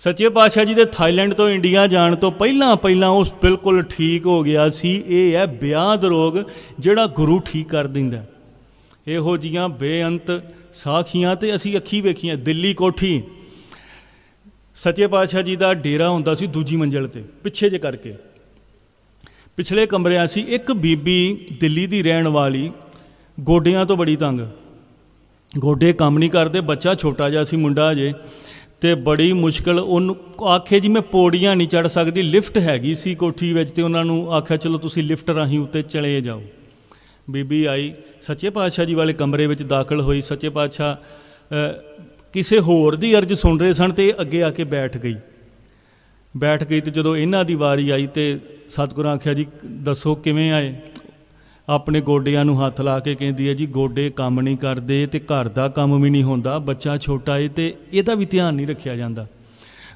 ਸੱਚੇ ਪਾਤਸ਼ਾਹ ਜੀ ਦੇ ਥਾਈਲੈਂਡ ਤੋਂ ਇੰਡੀਆ ਜਾਣ ਤੋਂ ਪਹਿਲਾਂ ਪਹਿਲਾਂ ਉਹ ਬਿਲਕੁਲ ਠੀਕ ਹੋ ਗਿਆ ਸੀ। ਇਹ ਹੈ ਵਿਆਦ ਰੋਗ ਜਿਹੜਾ ਗੁਰੂ ਠੀਕ ਕਰ ਦਿੰਦਾ ਇਹੋ ਜੀਆਂ ਬੇਅੰਤ ਸਾਖੀਆਂ ਤੇ ਅਸੀਂ ਅੱਖੀ ਵੇਖੀਆਂ, ਦਿੱਲੀ ਕੋਠੀ। ਸੱਚੇ ਪਾਤਸ਼ਾਹ ਜੀ ਦਾ ਡੇਰਾ ਹੁੰਦਾ ਸੀ ਦੂਜੀ ਮੰਜ਼ਲ ਤੇ, ਪਿੱਛੇ ਜੇ ਕਰਕੇ। ਪਿਛਲੇ ਕਮਰਿਆਂ ਸੀ, ਇੱਕ ਬੀਬੀ ਦਿੱਲੀ ਦੀ ਰਹਿਣ ਵਾਲੀ, ਗੋਡਿਆਂ ਤੋਂ ਬੜੀ ਤੰਗ। ਗੋਡੇ ਕੰਮ ਨਹੀਂ ਕਰਦੇ, ਬੱਚਾ ਛੋਟਾ ਜਿਹਾ ਸੀ, ਮੁੰਡਾ ਅਜੇ ਤੇ ਬੜੀ ਮੁਸ਼ਕਲ ਉਹਨੂੰ ਆਖੇ ਜੀ ਮੈਂ ਪੌੜੀਆਂ ਨਹੀਂ ਚੜ ਸਕਦੀ, ਲਿਫਟ ਹੈਗੀ ਸੀ ਕੋਠੀ ਵਿੱਚ ਤੇ ਉਹਨਾਂ ਨੂੰ ਆਖਿਆ, ਚਲੋ ਤੁਸੀਂ ਲਿਫਟ ਰਾਹੀਂ ਉੱਤੇ ਚਲੇ ਜਾਓ। ਬੀਬੀ ਆਈ, ਸੱਚੇ ਪਾਤਸ਼ਾਹ ਜੀ ਵਾਲੇ ਕਮਰੇ ਵਿੱਚ ਦਾਖਲ ਹੋਈ। ਸੱਚੇ ਪਾਤਸ਼ਾਹ ਕਿਸੇ ਹੋਰ ਦੀ ਅਰਜ਼ ਸੁਣ ਰਹੇ ਸਨ ਤੇ ਅੱਗੇ ਆ ਕੇ ਬੈਠ ਗਈ। ਬੈਠ ਗਈ ਤੇ ਜਦੋਂ ਇਹਨਾਂ ਦੀ ਵਾਰੀ ਆਈ ਤੇ ਸਤਿਗੁਰਾਂ ਆਖਿਆ ਜੀ, ਦੱਸੋ ਕਿਵੇਂ ਆਏ? ਆਪਣੇ ਗੋਡਿਆਂ ਨੂੰ ਹੱਥ ਲਾ ਕੇ ਕਹਿੰਦੀ ਹੈ ਜੀ, ਗੋਡੇ ਕੰਮ ਨਹੀਂ ਕਰਦੇ ਤੇ ਘਰ ਦਾ ਕੰਮ ਵੀ ਨਹੀਂ ਹੁੰਦਾ, ਬੱਚਾ ਛੋਟਾ ਏ ਤੇ ਇਹਦਾ ਵੀ ਧਿਆਨ ਨਹੀਂ ਰੱਖਿਆ ਜਾਂਦਾ।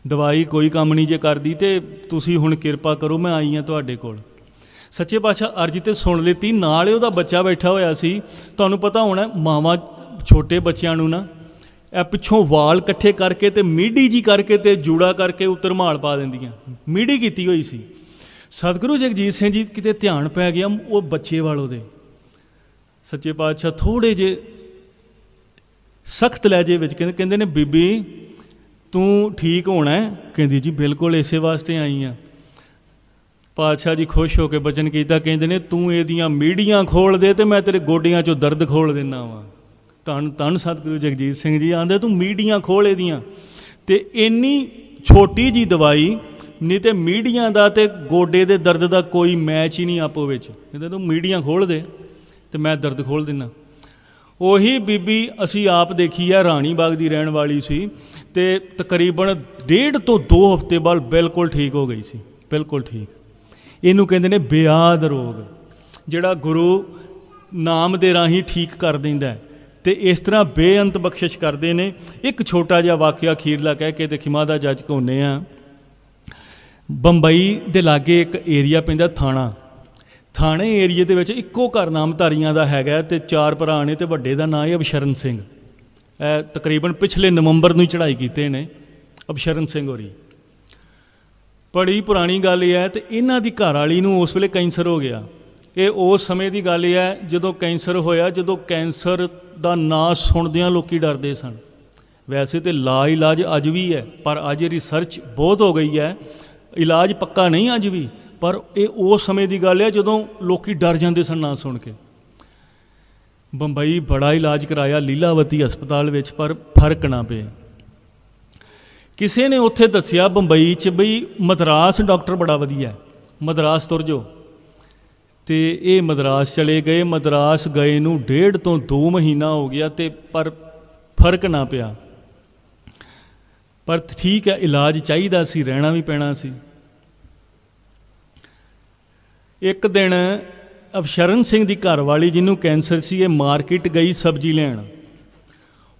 ਦਵਾਈ ਕੋਈ ਕੰਮ ਨਹੀਂ ਜੇ ਕਰਦੀ ਤੇ ਤੁਸੀਂ ਹੁਣ ਕਿਰਪਾ ਕਰੋ, ਮੈਂ ਆਈ ਹਾਂ ਤੁਹਾਡੇ ਕੋਲ। ਸੱਚੇ ਪਾਤਸ਼ਾਹ, ਅਰਜ ਤੇ ਸੁਣ ਲਿੱਤੀ, ਨਾਲ ਹੀ ਉਹਦਾ ਬੱਚਾ ਬੈਠਾ ਹੋਇਆ ਸੀ। ਤੁਹਾਨੂੰ ਪਤਾ ਹੋਣਾ, ਮਾਵਾਂ ਛੋਟੇ ਬੱਚਿਆਂ ਨੂੰ ਨਾ, ਇਹ ਪਿੱਛੋਂ ਵਾਲ ਇਕੱਠੇ ਕਰਕੇ ਤੇ ਮੀਡੀ ਜੀ ਕਰਕੇ ਤੇ ਜੂੜਾ ਕਰਕੇ ਉੱਤਰ ਮਾਲ ਪਾ ਦਿੰਦੀਆਂ। ਮੀਡੀ ਕੀਤੀ ਹੋਈ ਸੀ। ਸਤਿਗੁਰੂ ਜਗਜੀਤ ਸਿੰਘ ਜੀ ਕਿਤੇ ਧਿਆਨ ਪੈ ਗਿਆ, ਉਹ ਬੱਚੇ ਵਾਲ ਦੇ। ਸੱਚੇ ਪਾਤਸ਼ਾਹ ਥੋੜੇ ਜੇ ਸਖਤ ਲਹਿਜੇ ਵਿੱਚ ਕਹਿੰਦੇ ਕਹਿੰਦੇ ਨੇ, ਬੀਬੀ, ਤੂੰ ਠੀਕ ਹੋਣਾ ਕਹਿੰਦੀ, ਜੀ, ਬਿਲਕੁਲ ਇਸੇ ਵਾਸਤੇ ਆਈ ਆ ਪਾਤਸ਼ਾਹ ਜੀ ਖੁਸ਼ ਹੋ ਕੇ ਬਚਨ ਕੀਤਾ, ਕਹਿੰਦੇ ਨੇ, ਤੂੰ ਇਹਦੀਆਂ ਮੀੜੀਆਂ ਖੋਲ ਦੇ ਤੇ ਮੈਂ ਤੇਰੇ ਗੋਡਿਆਂ 'ਚੋਂ ਦਰਦ ਖੋਲ ਦਿੰਨਾ ਵਾਂ। ਤਨ ਤਨ ਸਤਿਗੁਰੂ ਜਗਜੀਤ ਸਿੰਘ ਜੀ ਆਂਦੇ, ਤੂੰ ਮੀੜੀਆਂ ਖੋਲ ਇਹਦੀਆਂ। ਤੇ ਇੰਨੀ ਛੋਟੀ ਜੀ ਦਵਾਈ ਨਹੀਂ ਤੇ ਮੀਡੀਆ ਦਾ ਤੇ ਗੋਡੇ ਦੇ ਦਰਦ ਦਾ ਕੋਈ ਮੈਚ ਹੀ ਨਹੀਂ ਆਪੋ ਵਿੱਚ। ਕਹਿੰਦੇ ਤੂੰ ਮੀਡੀਆ ਖੋਲ ਦੇ ਤੇ ਮੈਂ ਦਰਦ ਖੋਲ ਦਿੰਨਾ। ਉਹੀ ਬੀਬੀ ਅਸੀਂ ਆਪ ਦੇਖੀ ਆ, ਰਾਣੀ ਬਾਗ ਦੀ ਰਹਿਣ ਵਾਲੀ ਸੀ ਤੇ ਤਕਰੀਬਨ ਡੇਢ ਤੋਂ 2 ਹਫ਼ਤੇ ਬਾਅਦ ਬਿਲਕੁਲ ਠੀਕ ਹੋ ਗਈ ਸੀ, ਬਿਲਕੁਲ ਠੀਕ। ਇਹਨੂੰ ਕਹਿੰਦੇ ਨੇ ਬਿਆਦ ਰੋਗ, ਜਿਹੜਾ ਗੁਰੂ ਨਾਮ ਦੇ ਰਾਹੀਂ ਠੀਕ ਕਰ ਦਿੰਦਾ ਹੈ। ਤੇ ਇਸ ਤਰ੍ਹਾਂ ਬੇਅੰਤ ਬਖਸ਼ਿਸ਼ ਕਰਦੇ ਨੇ। ਇੱਕ ਛੋਟਾ ਜਿਹਾ ਵਾਕਿਆ ਅਖੀਰਲਾ ਕਹਿ ਕੇ ਤੇ ਖਿਮਾ ਦਾ ਜੱਜ ਕੋਨੇ ਆ। ਬੰਬਈ ਦੇ ਲਾਗੇ ਇੱਕ ਏਰੀਆ ਪੈਂਦਾ ਥਾਣਾ। ਥਾਣੇ ਏਰੀਏ ਦੇ ਵਿੱਚ ਇੱਕੋ ਘਰ ਨਾਮਧਾਰੀਆਂ ਦਾ ਹੈਗਾ ਤੇ ਚਾਰ ਭਰਾ ਨੇ ਤੇ ਵੱਡੇ ਦਾ ਨਾਂ ਹੈ ਅਬਸ਼ਰਨ ਸਿੰਘ। ਇਹ ਤਕਰੀਬਨ ਪਿਛਲੇ ਨਵੰਬਰ ਨੂੰ ਹੀ ਚੜ੍ਹਾਈ ਕੀਤੇ ਨੇ ਅਬਸ਼ਰਨ ਸਿੰਘ ਹੋਰੀ। ਬੜੀ ਪੁਰਾਣੀ ਗੱਲ ਇਹ ਹੈ ਤੇ ਇਹਨਾਂ ਦੀ ਘਰ ਵਾਲੀ ਨੂੰ ਉਸ ਵੇਲੇ ਕੈਂਸਰ ਹੋ ਗਿਆ। ਇਹ ਉਸ ਸਮੇਂ ਦੀ ਗੱਲ ਹੈ, ਜਦੋਂ ਕੈਂਸਰ ਹੋਇਆ, ਜਦੋਂ ਕੈਂਸਰ ਦਾ ਨਾਂ ਸੁਣਦਿਆਂ ਲੋਕੀ ਡਰਦੇ ਸਨ। ਵੈਸੇ ਤੇ ਲਾ ਇਲਾਜ ਅੱਜ ਵੀ ਹੈ, ਪਰ ਅੱਜ ਰਿਸਰਚ ਬਹੁਤ ਹੋ ਗਈ ਹੈ ਇਲਾਜ ਪੱਕਾ ਨਹੀਂ ਅੱਜ ਵੀ, ਪਰ ਇਹ ਉਸ ਸਮੇਂ ਦੀ ਗੱਲ ਹੈ ਜਦੋਂ ਲੋਕੀ ਡਰ ਜਾਂਦੇ ਸਨ ਨਾ ਸੁਣ ਕੇ। ਬੰਬਈ ਬੜਾ ਇਲਾਜ ਕਰਾਇਆ ਲੀਲਾਵਤੀ ਹਸਪਤਾਲ ਵਿੱਚ, ਪਰ ਫ਼ਰਕ ਨਾ ਪਿਆ ਕਿਸੇ ਨੇ ਉੱਥੇ ਦੱਸਿਆ ਬੰਬਈ 'ਚ ਬਈ ਮਦਰਾਸ ਡਾਕਟਰ ਬੜਾ ਵਧੀਆ ਹੈ। ਮਦਰਾਸ ਤੁਰ ਜੋ ਤੇ ਇਹ ਮਦਰਾਸ ਚਲੇ ਗਏ। ਮਦਰਾਸ ਗਏ ਨੂੰ ਡੇਢ ਤੋਂ 2 ਮਹੀਨਾ ਹੋ ਗਿਆ ਤੇ ਪਰ ਫ਼ਰਕ ਨਾ ਪਿਆ। ਪਰ ਠੀਕ ਹੈ, ਇਲਾਜ ਚਾਹੀਦਾ ਸੀ, ਰਹਿਣਾ ਵੀ ਪੈਣਾ ਸੀ। ਇੱਕ ਦਿਨ ਅਬਸ਼ਰਨ ਸਿੰਘ ਦੀ ਘਰਵਾਲੀ ਜਿਹਨੂੰ ਕੈਂਸਰ ਸੀ, ਇਹ ਮਾਰਕੀਟ ਗਈ ਸਬਜ਼ੀ ਲੈਣ।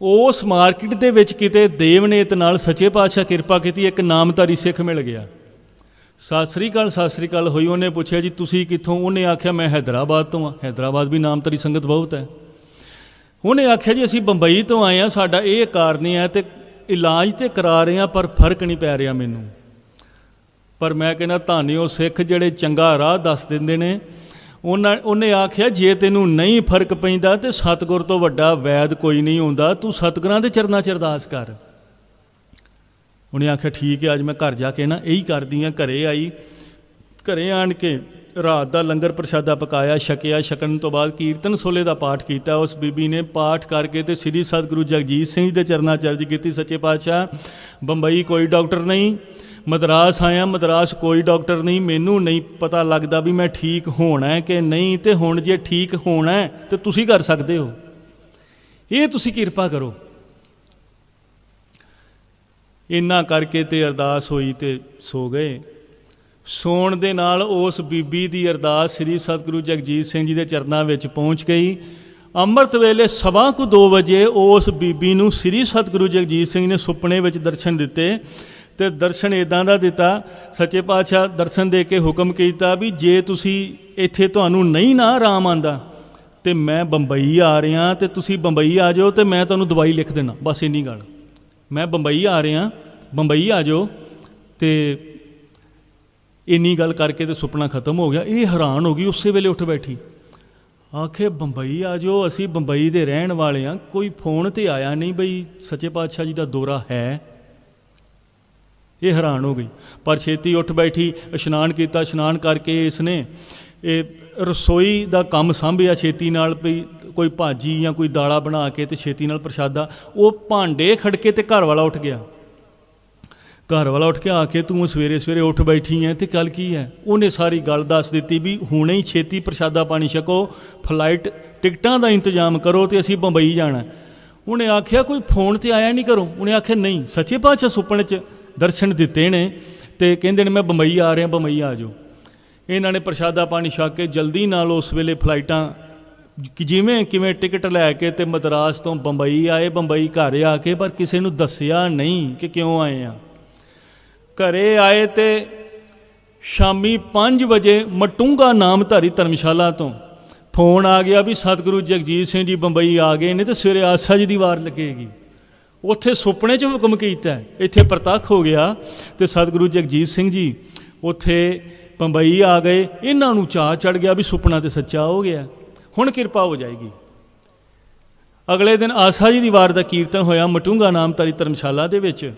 ਉਸ ਮਾਰਕੀਟ ਦੇ ਵਿੱਚ ਕਿਤੇ ਦੇਵ ਦੇਵਨੇਤ ਨਾਲ ਸੱਚੇ ਪਾਤਸ਼ਾਹ ਕਿਰਪਾ ਕੀਤੀ, ਇੱਕ ਨਾਮਧਾਰੀ ਸਿੱਖ ਮਿਲ ਗਿਆ। ਸਤਿ ਸ੍ਰੀ ਅਕਾਲ, ਸਤਿ ਸ੍ਰੀ ਅਕਾਲ, ਹੋਈ ਉਹਨੇ ਪੁੱਛਿਆ, ਜੀ ਤੁਸੀਂ ਕਿੱਥੋਂ? ਉਹਨੇ ਆਖਿਆ, ਮੈਂ ਹੈਦਰਾਬਾਦ ਤੋਂ ਆ ਹੈਦਰਾਬਾਦ ਵੀ ਨਾਮਧਾਰੀ ਸੰਗਤ ਬਹੁਤ ਹੈ। ਉਹਨੇ ਆਖਿਆ, ਜੀ ਅਸੀਂ ਬੰਬਈ ਤੋਂ ਆਏ ਆ ਸਾਡਾ ਇਹ ਕਾਰਨ ਹੈ ਤੇ ਇਲਾਜ ਤੇ ਕਰਾ ਰਹੇ ਆ ਪਰ ਫ਼ਰਕ ਨਹੀਂ ਪੈ ਰਿਹਾ ਮੈਨੂੰ। ਪਰ ਮੈਂ ਕਹਿੰਦਾ ਧਾਨਿਓ ਸਿੱਖ ਜਿਹੜੇ ਚੰਗਾ ਰਾਹ ਦੱਸ ਦਿੰਦੇ ਨੇ। ਉਹਨਾਂ, ਉਹਨੇ ਆਖਿਆ, ਜੇ ਤੈਨੂੰ ਨਹੀਂ ਫ਼ਰਕ ਪੈਂਦਾ ਤੇ ਸਤਿਗੁਰ ਤੋਂ ਵੱਡਾ ਵੈਦ ਕੋਈ ਨਹੀਂ ਹੁੰਦਾ। ਤੂੰ ਸਤਿਗੁਰਾਂ ਦੇ ਚਰਨਾਂ 'ਚ ਅਰਦਾਸ ਕਰ। ਉਹਨੇ ਆਖਿਆ, ਠੀਕ ਹੈ ਅੱਜ ਮੈਂ ਘਰ ਜਾ ਕੇ ਨਾ ਇਹੀ ਕਰਦੀ ਆ, ਘਰੇ ਆਈ, ਘਰੇ ਆਣ ਕੇ ਰਾਤ ਦਾ ਲੰਗਰ ਪ੍ਰਸ਼ਾਦਾ ਪਕਾਇਆ, ਛਕਿਆ, ਛਕਣ ਤੋਂ ਬਾਅਦ ਕੀਰਤਨ ਸੋਲੇ ਦਾ ਪਾਠ ਕੀਤਾ। ਉਸ ਬੀਬੀ ਨੇ ਪਾਠ ਕਰਕੇ ਤੇ ਸ੍ਰੀ ਸਤਿਗੁਰੂ ਜਗਜੀਤ ਸਿੰਘ ਜੀ ਦੇ ਚਰਨਾਂ ਚਰਜ ਕੀਤੀ, ਸੱਚੇ ਪਾਤਸ਼ਾਹ, ਬੰਬਈ ਕੋਈ ਡਾਕਟਰ ਨਹੀਂ, ਮਦਰਾਸ ਆਇਆ, ਮਦਰਾਸ ਕੋਈ ਡਾਕਟਰ ਨਹੀਂ, ਮੈਨੂੰ ਨਹੀਂ ਪਤਾ ਲੱਗਦਾ ਵੀ ਮੈਂ ਠੀਕ ਹੋਣਾ ਹੈ ਕਿ ਨਹੀਂ ਤੇ ਹੁਣ ਜੇ ਠੀਕ ਹੋਣਾ ਹੈ ਤੇ ਤੁਸੀਂ ਕਰ ਸਕਦੇ ਹੋ। ਇਹ ਤੁਸੀਂ ਕਿਰਪਾ ਕਰੋ। ਇੰਨਾ ਕਰਕੇ ਤੇ ਅਰਦਾਸ ਹੋਈ ਤੇ ਸੋ ਗਏ। ਸੌਣ ਦੇ ਨਾਲ ਉਸ ਬੀਬੀ ਦੀ ਅਰਦਾਸ ਸ੍ਰੀ ਸਤਿਗੁਰੂ ਜਗਜੀਤ ਸਿੰਘ ਜੀ ਦੇ ਚਰਨਾਂ ਵਿੱਚ ਪਹੁੰਚ ਗਈ। ਅੰਮ੍ਰਿਤ ਵੇਲੇ ਸਵਾ ਕੁ 2 ਵਜੇ ਉਸ ਬੀਬੀ ਨੂੰ ਸ੍ਰੀ ਸਤਿਗੁਰੂ ਜਗਜੀਤ ਸਿੰਘ ਨੇ ਸੁਪਨੇ ਵਿੱਚ ਦਰਸ਼ਨ ਦਿੱਤੇ ਤੇ ਦਰਸ਼ਨ ਇਦਾਂ ਦਾ ਦਿੱਤਾ, ਸੱਚੇ ਪਾਤਸ਼ਾਹ, ਦਰਸ਼ਨ ਦੇ ਕੇ ਹੁਕਮ ਕੀਤਾ ਵੀ ਜੇ ਤੁਸੀਂ ਇੱਥੇ ਤੁਹਾਨੂੰ ਨਹੀਂ ਨਾ ਆਰਾਮ ਆਂਦਾ ਤੇ ਮੈਂ ਬੰਬਈ ਆ ਰਿਹਾ, ਤੇ ਤੁਸੀਂ ਬੰਬਈ ਆ ਜਾਓ ਤੇ ਮੈਂ ਤੁਹਾਨੂੰ ਦਵਾਈ ਲਿਖ ਦੇਣਾ। ਬਸ ਇੰਨੀ ਗੱਲ। ਮੈਂ ਬੰਬਈ ਆ ਰਿਹਾ, ਬੰਬਈ ਆ ਜਾਓ ਤੇ ਇੰਨੀ ਗੱਲ ਕਰਕੇ ਤੇ ਸੁਪਨਾ ਖਤਮ ਹੋ ਗਿਆ। ਇਹ ਹੈਰਾਨ ਹੋ ਗਈ, ਉਸੇ ਵੇਲੇ ਉੱਠ ਬੈਠੀ। ਆਖੇ, ਬੰਬਈ ਆ ਜਾਓ, ਅਸੀਂ ਬੰਬਈ ਦੇ ਰਹਿਣ ਵਾਲੇ ਆ। ਕੋਈ ਫੋਨ ਤੇ ਆਇਆ ਨਹੀਂ ਬਈ, ਸੱਚੇ ਪਾਤਸ਼ਾਹ ਜੀ ਦਾ ਦੌਰਾ ਹੈ। ਇਹ ਹੈਰਾਨ ਹੋ ਗਈ। ਪਰ ਛੇਤੀ ਉੱਠ ਬੈਠੀ, ਇਸ਼ਨਾਨ ਕੀਤਾ, ਇਸ਼ਨਾਨ ਕਰਕੇ ਇਸਨੇ ਇਹ ਰਸੋਈ ਦਾ ਕੰਮ ਸੰਭਿਆ ਛੇਤੀ ਨਾਲ ਵੀ ਕੋਈ ਭਾਜੀ ਜਾਂ ਕੋਈ ਦਾਲਾ ਬਣਾ ਕੇ ਤੇ ਛੇਤੀ ਨਾਲ ਪ੍ਰਸ਼ਾਦਾ। ਉਹ ਭਾਂਡੇ ਖੜਕੇ ਤੇ ਘਰ ਵਾਲਾ ਉੱਠ ਗਿਆ। ਘਰ ਵਾਲਾ ਉੱਠ ਕੇ ਆ ਕੇ ਤੂੰ ਸਵੇਰੇ ਸਵੇਰੇ ਉੱਠ ਬੈਠੀ ਐ ਤੇ ਕੱਲ ਕੀ ਹੈ ਉਹਨੇ ਸਾਰੀ ਗੱਲ ਦੱਸ ਦਿੱਤੀ ਵੀ ਹੁਣੇ ਹੀ ਛੇਤੀ ਪ੍ਰਸ਼ਾਦਾ ਪਾਣੀ ਛਕੋ ਫਲਾਈਟ ਟਿਕਟਾਂ ਦਾ ਇੰਤਜ਼ਾਮ ਕਰੋ ਤੇ ਅਸੀਂ ਬੰਬਈ ਜਾਣਾ। ਉਹਨੇ ਆਖਿਆ, ਕੋਈ ਫੋਨ ਤੇ ਆਇਆ ਨਹੀਂ ਕਰੋ ਉਹਨੇ ਆਖਿਆ, ਨਹੀਂ, ਸੱਚੇ ਪਾਤਸ਼ਾਹ ਸੁਪਨੇ 'ਚ ਦਰਸ਼ਨ ਦਿੱਤੇ ਨੇ ਤੇ ਕਹਿੰਦੇ ਨੇ, ਮੈਂ ਬੰਬਈ ਆ ਰਿਹਾ, ਬੰਬਈ ਆ ਜਾਓ। ਇਹਨਾਂ ਨੇ ਪ੍ਰਸ਼ਾਦਾ ਪਾਣੀ ਛਕ ਕੇ ਜਲਦੀ ਨਾਲ ਉਸ ਵੇਲੇ ਫਲਾਈਟਾਂ ਕਿ ਜਿਵੇਂ ਕਿਵੇਂ ਟਿਕਟ ਲੈ ਕੇ ਤੇ ਮਦਰਾਸ ਤੋਂ ਬੰਬਈ ਆਏ, ਬੰਬਈ ਘਰ ਆ ਕੇ, ਪਰ ਕਿਸੇ ਨੂੰ ਦੱਸਿਆ ਨਹੀਂ ਕਿ ਕਿਉਂ ਆਏ ਆ। ਘਰੇ ਆਏ ਤੇ ਸ਼ਾਮੀ 5 ਵਜੇ ਮਟੂੰਗਾ ਨਾਮਧਾਰੀ ਧਰਮਸ਼ਾਲਾ ਤੋਂ ਫੋਨ ਆ ਗਿਆ ਵੀ ਸਤਿਗੁਰੂ ਜਗਜੀਤ ਸਿੰਘ ਜੀ ਬੰਬਈ ਆ ਗਏ ਨੇ ਤੇ ਸਵੇਰੇ ਆਸਾ ਜੀ ਦੀ ਵਾਰ ਲੱਗੇਗੀ। ਉੱਥੇ ਸੁਪਨੇ 'ਚ ਹੁਕਮ ਕੀਤਾ ਇੱਥੇ ਪ੍ਰਤੱਖ ਹੋ ਗਿਆ ਤੇ ਸਤਿਗੁਰੂ ਜਗਜੀਤ ਸਿੰਘ ਜੀ ਉੱਥੇ ਬੰਬਈ ਆ ਗਏ। ਇਹਨਾਂ ਨੂੰ ਚਾਹ ਚੜ ਗਿਆ ਵੀ ਸੁਪਨਾ ਤੇ ਸੱਚਾ ਹੋ ਗਿਆ। ਹੁਣ ਕਿਰਪਾ ਹੋ ਜਾਏਗੀ। ਅਗਲੇ ਦਿਨ ਆਸਾ ਜੀ ਦੀ ਵਾਰ ਦਾ ਕੀਰਤਨ ਹੋਇਆ ਮਟੂੰਗਾ ਨਾਮਧਾਰੀ ਧਰਮਸ਼ਾਲਾ ਦੇ ਵਿੱਚ।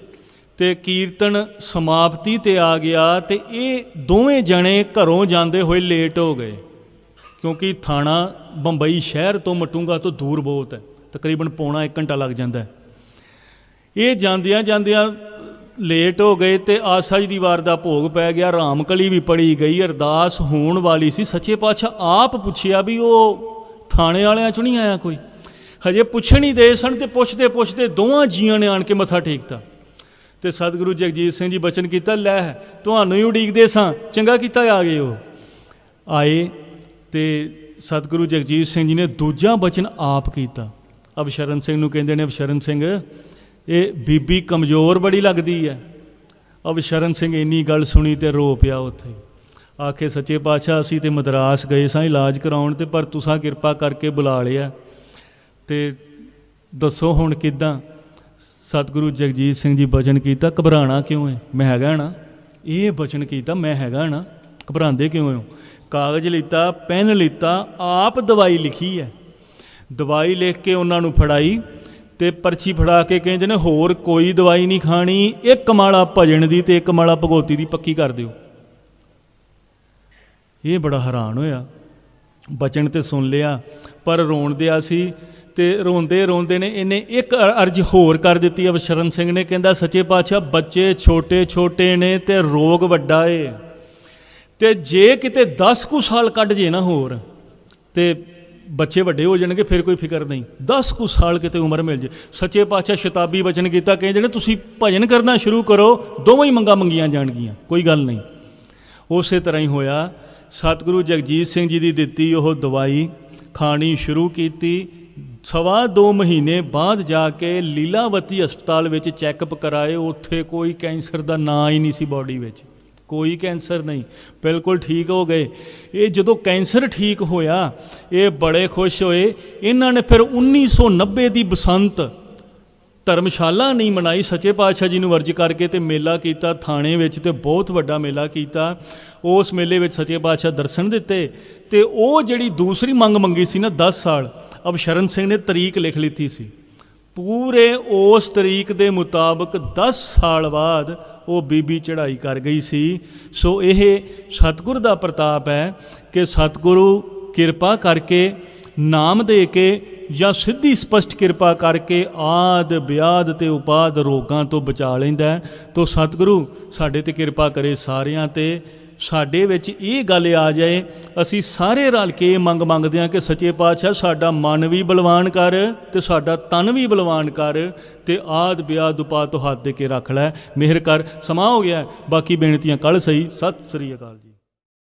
ਤੇ ਕੀਰਤਨ ਸਮਾਪਤੀ ਤੇ ਆ ਗਿਆ ਤੇ ਇਹ ਦੋਵੇਂ ਜਣੇ ਘਰੋਂ ਜਾਂਦੇ ਹੋਏ ਲੇਟ ਹੋ ਗਏ। ਕਿਉਂਕਿ ਥਾਣਾ ਬੰਬਈ ਸ਼ਹਿਰ ਤੋਂ ਮਟੂੰਗਾ ਤੋਂ ਦੂਰ ਬਹੁਤ ਹੈ। ਤਕਰੀਬਨ ਪੌਣਾ 1 ਘੰਟਾ ਲੱਗ ਜਾਂਦਾ ਹੈ। ਇਹ ਜਾਂਦਿਆਂ ਜਾਂਦਿਆਂ ਲੇਟ ਹੋ ਗਏ ਤੇ ਆਸਾ ਜੀ ਦੀ ਵਾਰ ਦਾ ਭੋਗ ਪੈ ਗਿਆ। ਰਾਮਕਲੀ ਵੀ ਪੜੀ ਗਈ। ਅਰਦਾਸ ਹੋਣ ਵਾਲੀ ਸੀ। ਸੱਚੇ ਪਾਤਸ਼ਾਹ ਆਪ ਪੁੱਛਿਆ ਵੀ ਉਹ ਥਾਣੇ ਵਾਲਿਆਂ ਚੋਂ ਨਹੀਂ ਆਇਆ ਕੋਈ? ਹਜੇ ਪੁੱਛਣ ਹੀ ਦੇ ਸਨ ਤੇ ਪੁੱਛਦੇ ਪੁੱਛਦੇ ਦੋਵਾਂ ਜੀਆਂ ਨੇ ਆਣ ਕੇ ਮੱਥਾ ਟੇਕਤਾ। ਤੇ ਸਤਿਗੁਰੂ ਜਗਜੀਤ ਸਿੰਘ ਜੀ ਬਚਨ ਕੀਤਾ, ਲੈ ਤੁਹਾਨੂੰ ਹੀ ਉਡੀਕਦੇ ਸਾਂ। ਚੰਗਾ ਕੀਤਾ ਆ ਗਏ ਹੋ ਆਏ ਤੇ ਸਤਿਗੁਰੂ ਜਗਜੀਤ ਸਿੰਘ ਜੀ ਨੇ ਦੂਜਾ ਬਚਨ ਆਪ ਕੀਤਾ। ਅਬਸ਼ਰਨ ਸਿੰਘ ਨੂੰ ਕਹਿੰਦੇ ਨੇ ਅਬਸ਼ਰਨ ਸਿੰਘ, ਇਹ ਬੀਬੀ ਕਮਜ਼ੋਰ ਬੜੀ ਲੱਗਦੀ ਹੈ ਅਬਸ਼ਰਨ ਸਿੰਘ ਇੰਨੀ ਗੱਲ ਸੁਣੀ ਤੇ ਰੋ ਪਿਆ ਉੱਥੇ। ਆਖੇ, ਸੱਚੇ ਪਾਤਸ਼ਾਹ, ਅਸੀਂ ਤੇ ਮਦਰਾਸ ਗਏ ਸਾਂ, ਇਲਾਜ ਕਰਾਉਣ ਤੇ, ਪਰ ਤੁਸੀਂ ਕਿਰਪਾ ਕਰਕੇ ਬੁਲਾ ਲਿਆ। ਤੇ ਦੱਸੋ ਹੁਣ ਕਿੱਦਾਂ? ਸਤਿਗੁਰੂ ਜਗਜੀਤ ਸਿੰਘ ਜੀ ਬਚਨ ਕੀਤਾ, ਘਬਰਾਣਾ ਕਿਉਂ ਹੈ ਮੈਂ ਹੈਗਾ ਨਾ? ਇਹ ਬਚਨ ਕੀਤਾ, ਮੈਂ ਹੈਗਾ ਨਾ? ਘਬਰਾਉਂਦੇ ਕਿਉਂ ਹੋ? ਕਾਗਜ਼ ਲਿੱਤਾ, ਪੈਨ ਲਿੱਤਾ, ਆਪ ਦਵਾਈ ਲਿਖੀ ਹੈ। ਦਵਾਈ ਲਿਖ ਕੇ ਉਹਨਾਂ ਨੂੰ ਫੜਾਈ ਤੇ ਪਰਚੀ ਫੜਾ ਕੇ ਕਹਿੰਦੇ ਨੇ, ਹੋਰ ਕੋਈ ਦਵਾਈ ਨਹੀਂ ਖਾਣੀ, ਇੱਕ ਮਾਲਾ ਭਜਨ ਦੀ ਤੇ ਇੱਕ ਮਾਲਾ ਭਗਉਤੀ ਦੀ ਪੱਕੀ ਕਰ ਦਿਓ। ਇਹ ਬੜਾ ਹੈਰਾਨ ਹੋਇਆ। ਬਚਨ ਤੇ ਸੁਣ ਲਿਆ, ਪਰ ਰੋਣ ਦਿਆ ਸੀ ਤੇ ਰੋਂਦੇ ਰੋਂਦੇ ਨੇ, ਇਹਨੇ ਇੱਕ ਅ- ਅਰਜ਼ ਹੋਰ ਕਰ ਦਿੱਤੀ। ਅਵਸ਼ਰਨ ਸਿੰਘ ਨੇ ਕਹਿੰਦਾ, ਸੱਚੇ ਪਾਤਸ਼ਾਹ, ਬੱਚੇ ਛੋਟੇ ਛੋਟੇ ਨੇ ਤੇ ਰੋਗ ਵੱਡਾ ਏ। ਤੇ ਜੇ ਕਿਤੇ 10 ਕੁ ਸਾਲ ਕੱਢ ਜੇ ਨਾ ਹੋਰ, ਤੇ ਬੱਚੇ ਵੱਡੇ ਹੋ ਜਾਣਗੇ, ਫਿਰ ਕੋਈ ਫਿਕਰ ਨਹੀਂ। 10 ਕੁ ਸਾਲ ਕਿਤੇ ਉਮਰ ਮਿਲ ਜੇ। ਸੱਚੇ ਪਾਤਸ਼ਾਹ ਸ਼ਤਾਬੀ ਬਚਨ ਕੀਤਾ, ਕਹਿੰਦੇ ਨੇ, ਤੁਸੀਂ ਭਜਨ ਕਰਨਾ ਸ਼ੁਰੂ ਕਰੋ, ਦੋਵੇਂ ਹੀ ਮੰਗਾਂ ਮੰਗੀਆਂ ਜਾਣਗੀਆਂ, ਕੋਈ ਗੱਲ ਨਹੀਂ। ਉਸੇ ਤਰ੍ਹਾਂ ਹੀ ਹੋਇਆ। ਸਤਿਗੁਰੂ ਜਗਜੀਤ ਸਿੰਘ ਜੀ ਦੀ ਦਿੱਤੀ ਉਹ ਦਵਾਈ, ਖਾਣੀ ਸ਼ੁਰੂ ਕੀਤੀ। ਸਵਾ ਦੋ ਮਹੀਨੇ ਬਾਅਦ ਜਾ ਕੇ ਲੀਲਾਵਤੀ ਹਸਪਤਾਲ ਵਿੱਚ ਚੈੱਕਅਪ ਕਰਾਏ, ਉੱਥੇ ਕੋਈ ਕੈਂਸਰ ਦਾ ਨਾਂ ਹੀ ਨਹੀਂ ਸੀ ਬਾਡੀ ਵਿੱਚ। ਕੋਈ ਕੈਂਸਰ ਨਹੀਂ। ਬਿਲਕੁਲ ਠੀਕ ਹੋ ਗਏ। ਇਹ ਜਦੋਂ ਕੈਂਸਰ ਠੀਕ ਹੋਇਆ, ਇਹ ਬੜੇ ਖੁਸ਼ ਹੋਏ। ਇਹਨਾਂ ਨੇ ਫਿਰ 1990 ਦੀ ਬਸੰਤ ਧਰਮਸ਼ਾਲਾ ਨਹੀਂ ਮਨਾਈ। ਸੱਚੇ ਪਾਤਸ਼ਾਹ ਜੀ ਨੂੰ ਵਰਜ ਕਰਕੇ ਤੇ ਮੇਲਾ ਕੀਤਾ, ਥਾਣੇ ਵਿੱਚ ਤੇ ਬਹੁਤ ਵੱਡਾ ਮੇਲਾ ਕੀਤਾ। ਉਸ ਮੇਲੇ ਵਿੱਚ ਸੱਚੇ ਪਾਤਸ਼ਾਹ ਦਰਸ਼ਨ ਦਿੱਤੇ ਤੇ ਉਹ ਜਿਹੜੀ ਦੂਸਰੀ ਮੰਗ ਮੰਗੀ ਸੀ ਨਾ 10 ਸਾਲ ਅਬਸ਼ਰਨ ਸਿੰਘ ਨੇ ਤਰੀਕ ਲਿਖ ਲਿੱਤੀ ਸੀ ਪੂਰੇ ਉਸ ਤਰੀਕ ਦੇ ਮੁਤਾਬਕ 10 ਸਾਲ ਬਾਅਦ ਉਹ ਬੀਬੀ ਚੜ੍ਹਾਈ ਕਰ ਗਈ ਸੀ ਸੋ ਇਹ ਸਤਿਗੁਰ ਦਾ ਪ੍ਰਤਾਪ ਹੈ ਕਿ ਸਤਿਗੁਰੂ ਕਿਰਪਾ ਕਰਕੇ ਨਾਮ ਦੇ ਕੇ ਜਾਂ ਸਿੱਧੀ ਸਪਸ਼ਟ ਕਿਰਪਾ ਕਰਕੇ ਆਦ ਬਿਆਦ ਤੇ ਉਪਾਦ ਰੋਗਾਂ ਤੋਂ ਬਚਾ ਲੈਂਦਾ ਹੈ। ਤੋ ਸਤਿਗੁਰੂ ਸਾਡੇ ਤੇ ਕਿਰਪਾ ਕਰੇ ਸਾਰਿਆਂ ਤੇ ਸਾਡੇ ਵਿੱਚ ਇਹ ਗੱਲ ਆ ਜਾਏ, ਅਸੀਂ ਸਾਰੇ ਰਲ ਕੇ ਇਹ ਮੰਗ ਮੰਗਦੇ ਹਾਂ ਕਿ ਸੱਚੇ ਪਾਤਸ਼ਾਹ ਸਾਡਾ ਮਨ ਵੀ ਬਲਵਾਨ ਕਰ ਤੇ ਸਾਡਾ ਤਨ ਵੀ ਬਲਵਾਨ ਕਰ ਤੇ ਆਦ ਬਿਆਦ ਉਪਾਦ ਤੋਂ ਹੱਥ ਦੇ ਕੇ ਰੱਖ ਲੈ। ਮਿਹਰ ਕਰ। ਸਮਾਂ ਹੋ ਗਿਆ। ਬਾਕੀ ਬੇਨਤੀਆਂ ਕੱਲ ਸਹੀ। ਸਤਿ ਸ੍ਰੀ ਅਕਾਲ ਜੀ।